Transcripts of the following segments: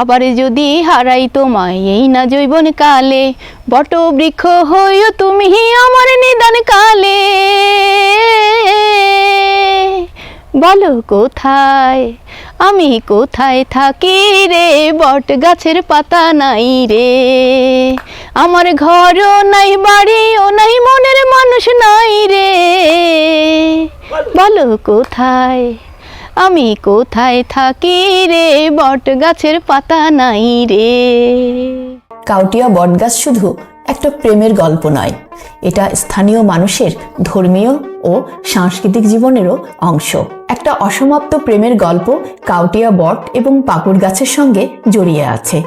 আবার যদি হারাই তোমায় এই না জৈবন কালে বট বৃক্ষ হইও তুমি আমার নিদান কালে। বলো কোথায়? আমি কোথায় থাকি রে? বট গাছের পাতা নাই রে। আমার ঘরও নাই, বাড়িও নাই, মনের মানুষ নাই রে। বলো কোথায়? আমি কোথায় থাকি রে? বট গাছের পাতা নাই রে। কাউটিয়া বটগাছ শুধু একটা প্রেমের গল্প নয়, এটা স্থানীয় মানুষের ধর্মীয় ও সাংস্কৃতিক জীবনেরও অংশ। একটা অসমাপ্ত প্রেমের গল্প কাউটিয়া বট এবং পাকুড় গাছের সঙ্গে জড়িয়ে আছে।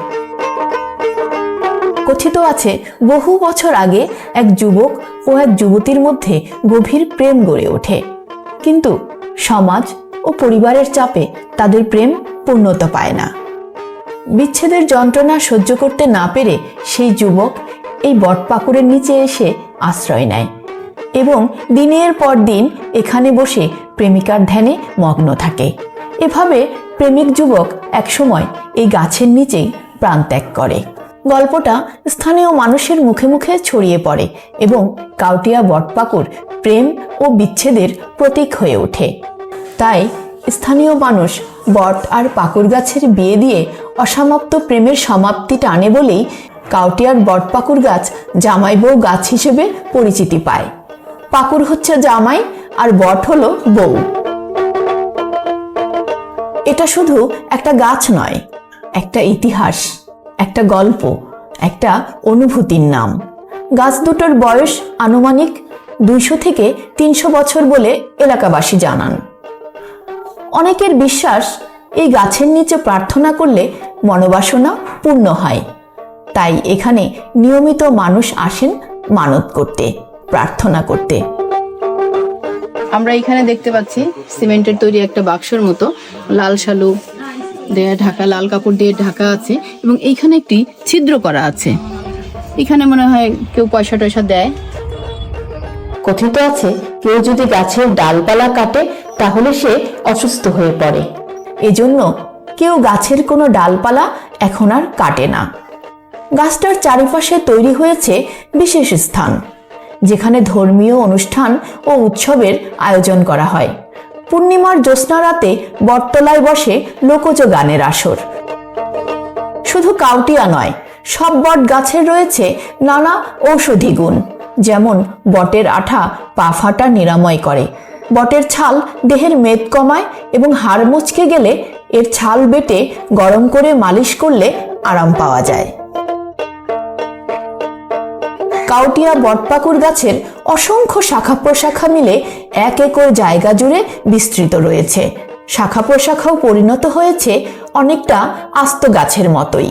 কথিত আছে, বহু বছর আগে এক যুবক ও এক যুবতীর মধ্যে গভীর প্রেম গড়ে ওঠে। কিন্তু সমাজ ও পরিবারের চাপে তাদের প্রেম পূর্ণতা পায় না। বিচ্ছেদের যন্ত্রণা সহ্য করতে না পেরে সেই যুবক এই বটপাকুড়ের নিচে এসে আশ্রয় নেয় এবং দিনের পর দিন এখানে বসে প্রেমিকার ধ্যানে মগ্ন থাকে। এভাবে প্রেমিক যুবক একসময় এই গাছের নিচেই প্রাণত্যাগ করে। গল্পটা স্থানীয় মানুষের মুখে মুখে ছড়িয়ে পড়ে এবং কাউটিয়া বটপাকুর প্রেম ও বিচ্ছেদের প্রতীক হয়ে ওঠে। তাই স্থানীয় মানুষ বট আর পাকুর গাছের বিয়ে দিয়ে অসমাপ্ত প্রেমের সমাপ্তি টানে বলেই কাউটিয়ার বট পাকুর গাছ জামাই বউ গাছ হিসেবে পরিচিতি পায়। পাকুর হচ্ছে জামাই আর বট হলো বউ। এটা শুধু একটা গাছ নয়, একটা ইতিহাস, একটা গল্প, একটা অনুভূতির নাম। গাছ দুটোর বয়স আনুমানিক দুইশো থেকে তিনশো বছর বলে এলাকাবাসী জানান। অনেকের বিশ্বাস এই গাছের নিচে প্রার্থনা করলে মনোবাসনা পূর্ণ হয়। তাই এখানে নিয়মিত মানুষ আসেন মানত করতে প্রার্থনা করতে। আমরা এখানে দেখতে পাচ্ছি সিমেন্টের তৈরি একটা বাক্সর মতো লাল শালু দিয়ে ঢাকা লাল কাপড় দিয়ে ঢাকা আছে এবং এইখানে একটি ছিদ্র করা আছে। এখানে মনে হয় কেউ পয়সা টয়সা দেয়। কথিত আছে কেউ যদি গাছের ডালপালা কাটে তাহলে সে অসুস্থ হয়ে পড়ে। এজন্য কেউ গাছের কোনো ডালপালা এখন আর কাটে না। গাছটার চারিপাশে তৈরি হয়েছে বিশেষ স্থান, যেখানে ধর্মীয় অনুষ্ঠান ও উৎসবের আয়োজন করা হয়। পূর্ণিমার জ্যোৎস্না রাতে বটতলায় বসে লোকজ গানের আসর। শুধু কাউটিয়া নয়, সব বট গাছের রয়েছে নানা ঔষধি গুণ, যেমন বটের আঠা পা ফাটা নিরাময় করে। বটের ছাল দেহের মেদ কমায় এবং হাড় মুচকে গেলে এর ছাল বেটে গরম করে মালিশ করলে আরাম পাওয়া যায়। কাউটিয়া বটপাকুর গাছের অসংখ্য শাখা প্রশাখা মিলে এক একর জায়গা জুড়ে বিস্তৃত রয়েছে। শাখা প্রশাখাও পরিণত হয়েছে অনেকটা আস্ত গাছের মতোই।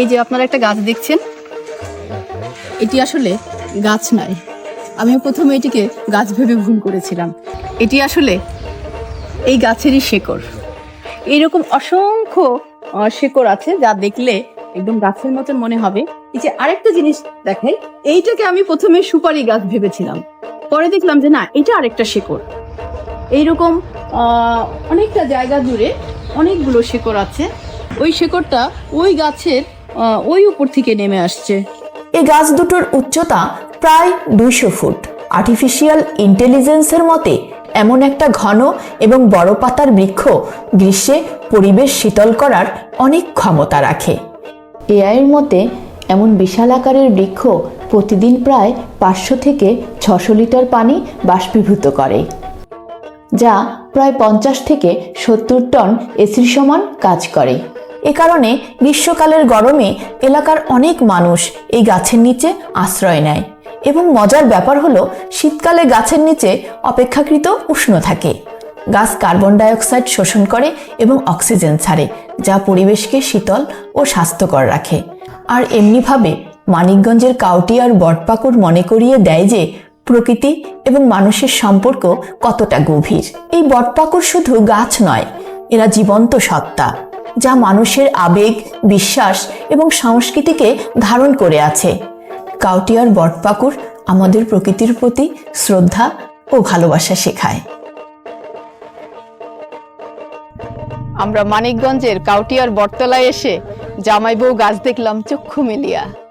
এই যে আপনারা একটা গাছ দেখছেন এটি আসলে গাছ নয়। আমি প্রথমে এটিকে গাছ ভেবে ভুল করেছিলাম। এটি আসলে এই গাছেরই শেকড়। এইরকম অসংখ্য শেকড় আছে যা দেখলে একদম গাছের মতন মনে হবে। এই যে আরেকটা জিনিস দেখেন এইটাকে আমি প্রথমে সুপারি গাছ ভেবেছিলাম। পরে দেখলাম যে না, এটা আরেকটা শেকড়। এইরকম অনেকটা জায়গা জুড়ে অনেকগুলো শেকড় আছে। ওই শেকড়টা ওই গাছের ওই উপর থেকে নেমে আসছে। এই গাছ দুটোর উচ্চতা প্রায় দুইশো ফুট। আর্টিফিশিয়াল ইন্টেলিজেন্সের মতে, এমন একটা ঘন এবং বড় পাতার বৃক্ষ গ্রীষ্মে পরিবেশ শীতল করার অনেক ক্ষমতা রাখে। এআইয়ের মতে, এমন বিশাল আকারের বৃক্ষ প্রতিদিন প্রায় পাঁচশো থেকে ছশো লিটার পানি বাষ্পীভূত করে, যা প্রায় পঞ্চাশ থেকে সত্তর টন এসির সমান কাজ করে। এ কারণে গ্রীষ্মকালের গরমে এলাকার অনেক মানুষ এই গাছের নিচে আশ্রয় নেয় এবং মজার ব্যাপার হলো শীতকালে গাছের নিচে অপেক্ষাকৃত উষ্ণ থাকে। গাছ কার্বন ডাইঅক্সাইড শোষণ করে এবং অক্সিজেন ছাড়ে, যা পরিবেশকে শীতল ও স্বাস্থ্যকর রাখে। আর এমনিভাবে মানিকগঞ্জের কাউটিয়ার বটপাকুড় মনে করিয়ে দেয় যে প্রকৃতি এবং মানুষের সম্পর্ক কতটা গভীর। এই বটপাকুড় শুধু গাছ নয়, এরা জীবন্ত সত্তা। যা মানুষের আবেগ, বিশ্বাস এবং সংস্কৃতিকে ধারণ করে আছে। কাউটিয়ার বটপাকুর আমাদের প্রকৃতির প্রতি শ্রদ্ধা ও ভালোবাসা শেখায়। আমরা মানিকগঞ্জের কাউটিয়ার বটতলায় এসে জামাই বউ গাছ দেখলাম চক্ষু মেলিয়া।